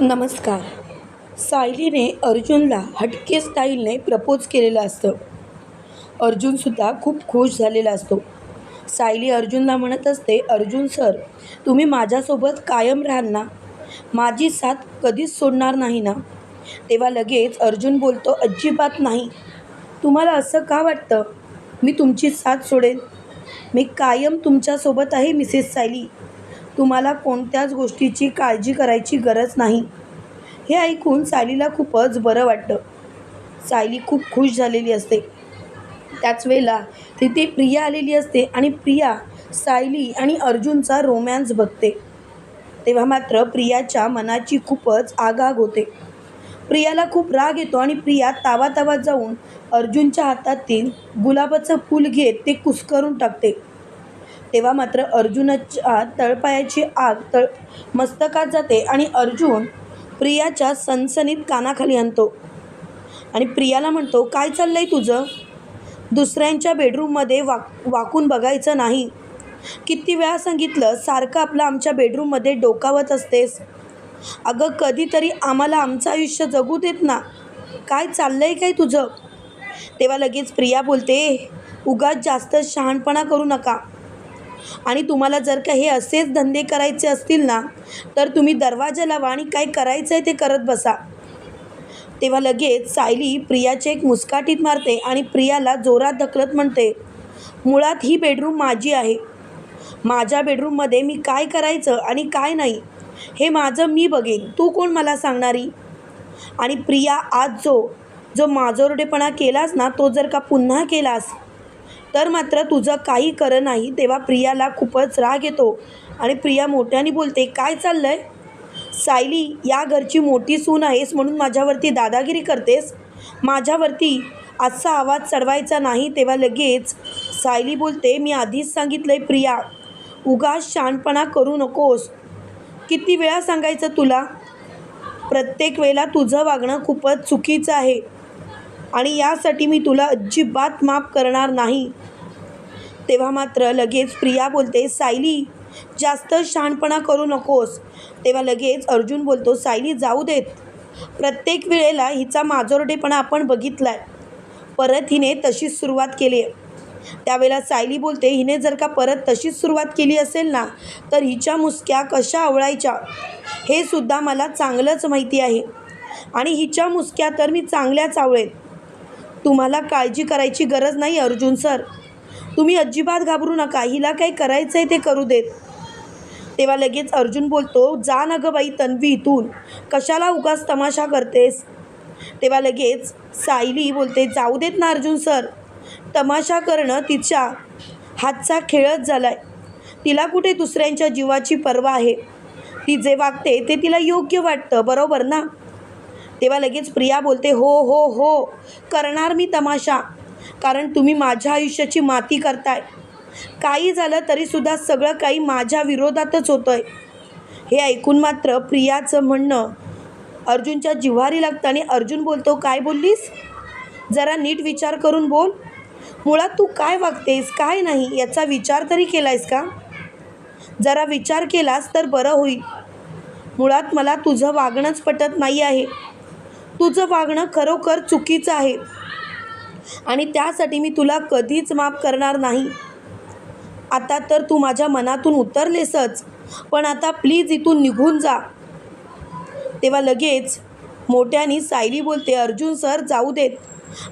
नमस्कार. सायलीने अर्जुनला हटके स्टाईलने प्रपोज केलेलं असतं. अर्जुनसुद्धा खूप खुश झालेला असतो. सायली अर्जुनला म्हणत असते अर्जुन सर तुम्ही माझ्यासोबत कायम राहाल ना? माझी साथ कधीच सोडणार नाही ना? तेव्हा लगेच अर्जुन बोलतो अजिबात नाही. तुम्हाला असं का वाटतं? मी तुमची साथ सोडेन. मी कायम तुमच्यासोबत आहे मिसेस सायली. तुम्हाला कोणत्याच गोष्टीची काळजी करायची गरज नाही. हे ऐकून सायलीला खूपच बरं वाटतं सायली खूप खुश झालेली असते. त्याच वेळेला तिथे प्रिया आलेली असते आणि प्रिया सायली आणि अर्जुनचा रोमॅन्स बघते. तेव्हा मात्र प्रियाच्या मनाची खूपच आगाग होते. प्रियाला खूप राग येतो आणि प्रिया तावातावात जाऊन अर्जुनच्या हातातील गुलाबाचं फूल घेत ते कुस्करून टाकते. तेव्हा मात्र अर्जुनाच्या तळपायाची आग तळ मस्तकात जाते आणि अर्जुन प्रियाच्या सनसनीत कानाखाली आणतो. आणि प्रियाला म्हणतो काय चाललं आहे तुझं? दुसऱ्यांच्या बेडरूममध्ये वाक वाकून बघायचं नाही. किती वेळा सांगितलं सारखं आपलं आमच्या बेडरूममध्ये डोकावत असतेस. अगं कधीतरी आम्हाला आमचं आयुष्य जगू देत ना. काय चाललं आहे काय तुझं? तेव्हा लगेच प्रिया बोलते उगाच जास्त शहाणपणा करू नका. आणि तुम्हाला जर का हे असेच धंदे करायचे असतील ना तर तुम्ही दरवाजा लावा आणि काय करायचं आहे ते करत बसा. तेव्हा लगेच सायली प्रियाचे एक मुस्काटीत मारते आणि प्रियाला जोरात धकलत म्हणते मुळात ही बेडरूम माझी आहे. माझ्या बेडरूममध्ये मी काय करायचं आणि काय नाही हे माझं मी बघेन. तू कोण मला सांगणारी? आणि प्रिया आज जो जो माजोरडेपणा केलास ना तो जर का पुन्हा केलास तर मात्र तुझं काही खरं नाही. तेव्हा प्रियाला खूपच राग येतो. आणि प्रिया मोठ्याने बोलते काय चाललं आहे सायली या घरची मोठी सून आहेस म्हणून माझ्यावरती दादागिरी करतेस? माझ्यावरती असा आवाज चढवायचा नाही तेव्हा लगेच सायली बोलते मी आधीच सांगितलं आहे प्रिया उगाच शहाणपणा करू नकोस. किती वेळा सांगायचं तुला? प्रत्येक वेळेला तुझं वागणं खूपच चुकीचं आहे. आणि यासाठी मी तुला अजिबात माफ करणार नाही. तेव्हा मात्र लगेच प्रिया बोलते सायली जास्त शहाणपणा करू नकोस. तेव्हा लगेच अर्जुन बोलतो सायली जाऊ देत. प्रत्येक वेळेला हिचा माजोरडेपणा आपण बघितला आहे परत हिने तशीच सुरुवात केली आहे. त्यावेळेला सायली बोलते हिने जर का परत तशीच सुरुवात केली असेल ना तर हिच्या मुसक्या कशा आवळायच्या? हे सुद्धा मला चांगलंच माहिती आहे. आणि हिच्या मुसक्या तर मी चांगल्याच आवळेन. तुम्हाला काळजी करायची गरज नाही अर्जुन सर. तुम्ही अजिबात घाबरू नका. हिला काही करायचं आहे ते करू देत. तेव्हा लगेच अर्जुन बोलतो जा ना गं बाई तन्वी इथून. कशाला उगाच तमाशा करतेस? तेव्हा लगेच सायली बोलते जाऊ देत ना अर्जुन सर. तमाशा करणं तिच्या हातचा खेळच झाला आहे तिला कुठे दुसऱ्यांच्या जीवाची पर्वा आहे? ती जे वागते ते तिला योग्य वाटतं बरोबर ना? तेव्हा लगेच प्रिया बोलते हो हो हो. करणार मी तमाशा. कारण तुम्ही माझ्या आयुष्याची माती करताय. काही झालं तरीसुद्धा सगळं काही माझ्या विरोधातच होतं आहे हे ऐकून मात्र प्रियाचं म्हणणं अर्जुनच्या जिव्हारी लागतं आणि अर्जुन बोलतो काय बोललीस? जरा नीट विचार करून बोल. मुळात तू काय वागतेस काय नाही याचा विचार तरी केला आहेस का? जरा विचार केलास तर बरं होईल. मुळात मला तुझं वागणंच पटत नाही आहे. तुझं वागणं खरोखर चुकीचं आहे. आणि त्यासाठी मी तुला कधीच माफ करणार नाही. आता तर तू माझ्या मनातून उतरलेसच पण आता प्लीज इथून निघून जा. तेव्हा लगेच मोठ्यानी सायली बोलते अर्जुन सर जाऊ देत.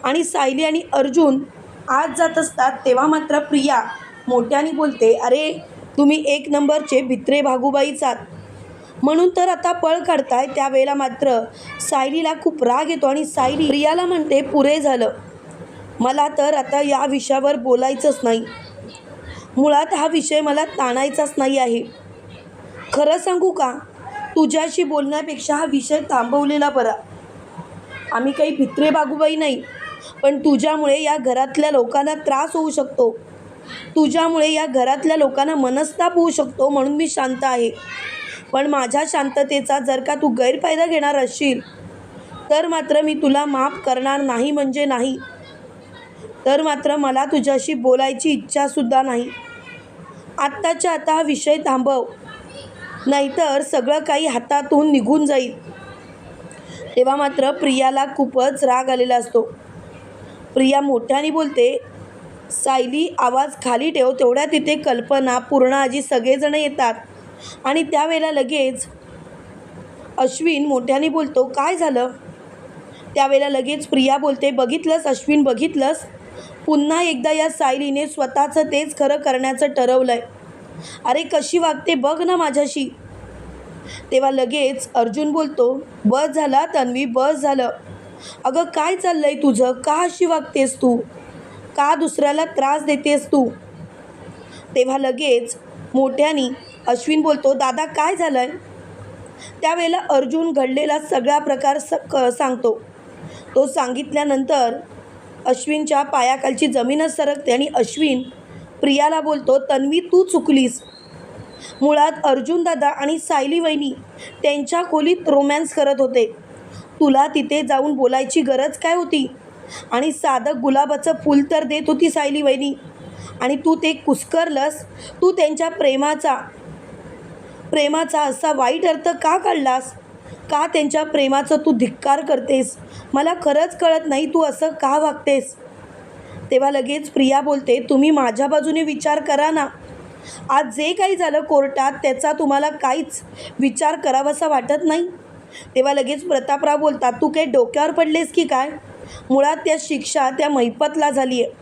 आणि सायली आणि अर्जुन आज जात असतात तेव्हा मात्र प्रिया मोठ्याने बोलते अरे तुम्ही एक नंबरचे भित्रे भागूबाईचात म्हणून तर आता पळ काढताय त्यावेळेला मात्र सायलीला खूप राग येतो आणि सायली प्रियाला म्हणते पुरे झालं. मला तर आता या विषयावर बोलायचंच नाही. मुळात हा विषय मला ताणायचाच नाही आहे. खरं सांगू का? तुझ्याशी बोलण्यापेक्षा हा विषय थांबवलेला बरा. आम्ही काही भित्रे बागूबाई नाही पण तुझ्यामुळे या घरातल्या लोकांना त्रास होऊ शकतो. तुझ्यामुळे या घरातल्या लोकांना मनस्ताप होऊ शकतो म्हणून मी शांत आहे. पण माझ्या शांततेचा जर का तू गैरफायदा घेणार असशील तर मात्र मी तुला माफ करणार नाही म्हणजे नाही. तर मात्र मला तुझ्याशी बोलायची इच्छासुद्धा नाही. आत्ताच्या आता हा विषय थांबव. नाहीतर सगळं काही हातातून निघून जाईल. तेव्हा मात्र प्रियाला खूपच राग आलेला असतो. प्रिया मोठ्याने बोलते सायली आवाज खाली ठेव. तेवढ्या तिथे कल्पना पूर्ण आजी सगळेजण येतात. आणि त्यावेळेला लगेच अश्विन मोठ्याने बोलतो काय झालं? त्यावेळेला लगेच प्रिया बोलते बघितलंस अश्विन बघितलंस? पुन्हा एकदा या सायलीने स्वतःचं तेच खरं करण्याचं ठरवलं आहे अरे कशी वागते बघ ना माझ्याशी. तेव्हा लगेच अर्जुन बोलतो बस झाला तन्वी बस झालं. अगं काय चाललंय तुझं? का अशी वागतेस तू? का दुसऱ्याला त्रास देतेस तू? तेव्हा लगेच मोठ्यानी अश्विन बोलतो दादा काय झालंय? त्यावेळेला अर्जुन घडलेला सगळा प्रकार स क सांगतो. तो सांगितल्यानंतर अश्विनच्या पायाखालची जमीनच सरकते आणि अश्विन प्रियाला बोलतो तन्वी तू चुकलीस. मुळात अर्जुन दादा आणि सायली वहिनी त्यांच्या खोलीत रोमॅन्स करत होते. तुला तिथे जाऊन बोलायची गरज काय होती? आणि साधं गुलाबाचं फूल तर देत होती सायली वहिनी. आणि तू ते कुस्करलंस तू त्यांच्या प्रेमाचा प्रेमाचा असा वाईट अर्थ का काढलास? का त्यांच्या प्रेमाचं तू धिक्कार करतेस? मला खरंच कळत नाही तू असं का वागतेस? तेव्हा लगेच प्रिया बोलते तुम्ही माझ्या बाजूने विचार करा ना. आज जे काही झालं कोर्टात त्याचा तुम्हाला काहीच विचार करावासा वाटत नाही. तेव्हा लगेच प्रतापराव बोलतात तू काही डोक्यावर पडलेस की काय? मुळात त्या शिक्षा त्या मैपतला झाली आहे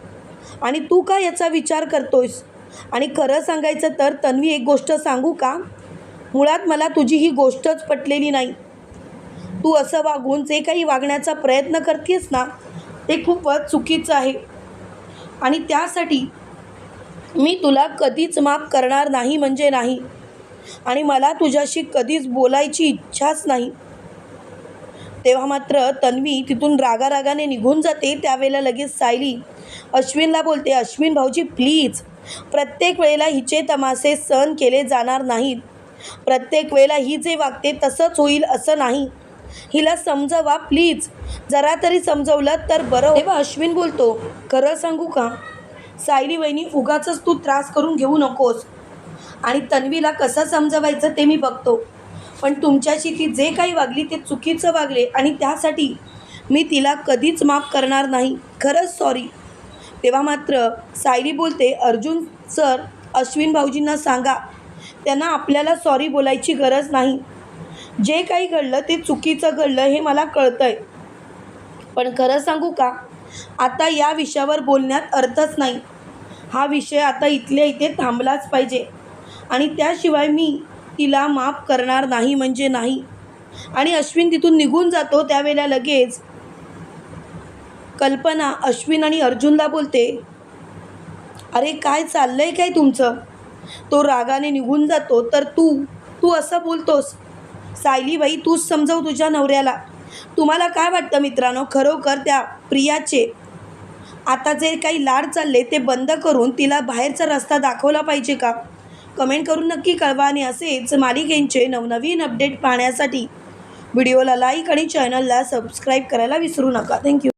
आणि तू का याचा विचार करतोयस? आणि खरं सांगायचं तर तन्वी एक गोष्ट सांगू का? मुळात मला तुझी ही गोष्टच पटलेली नाही. तू असं वागून जे काही वागण्याचा प्रयत्न करतेस ना ते खूपच चुकीचं आहे. आणि त्यासाठी मी तुला कधीच माफ करणार नाही म्हणजे नाही. आणि मला तुझ्याशी कधीच बोलायची इच्छाच नाही. तेव्हा मात्र तन्वी तिथून रागारागाने निघून जाते. त्यावेळेला लगेच सायली अश्विनला बोलते अश्विन भाऊजी प्लीज. प्रत्येक वेळेला हिचे तमासे सहन केले जाणार नाहीत. प्रत्येक वेळेला ही जे वागते तसंच होईल असं नाही. हिला समजवा प्लीज. जरा तरी समजवलं तर बरं. तेव्हा अश्विन बोलतो खरं सांगू का? सायली वहिनी उगाचच तू त्रास करून घेऊ नकोस. आणि तन्वीला कसं समजवायचं ते मी बघतो. पण तुमच्याशी ती जे काही वागली ते चुकीचं वागले आणि त्यासाठी मी तिला कधीच माफ करणार नाही. खरंच सॉरी तेव्हा मात्र सायली बोलते अर्जुन सर अश्विन भाऊजींना सांगा. त्यांना आपल्याला सॉरी बोलायची गरज नाही. जे काही घडलं ते चुकीचं घडलं हे मला कळतं आहे पण खरं सांगू का? आता या विषयावर बोलण्यात अर्थच नाही. हा विषय आता इथल्या इथे थांबलाच पाहिजे. आणि त्याशिवाय मी तिला माफ करणार नाही म्हणजे नाही. आणि अश्विन तिथून निघून जातो त्यावेळेला लगेच. कल्पना अश्विन आणि अर्जुनला बोलते अरे काय चाललं आहे काय तुमचं? तो रागाने निघून जातो. तर तू तू असं बोलतोस. सायलीबाई तूच समजव तुझ्या नवऱ्याला. तुम्हाला काय वाटतं मित्रांनो? खरोखर त्या प्रियाचे आता जे काही लाड चालले ते बंद करून तिला बाहेरचा रस्ता दाखवला पाहिजे का? कमेंट करून नक्की कळवा आणि असेच मालिकेंचे नवनवीन अपडेट पाहण्यासाठी व्हिडिओला लाईक आणि चॅनलला सबस्क्राईब करायला विसरू नका. थँक्यू.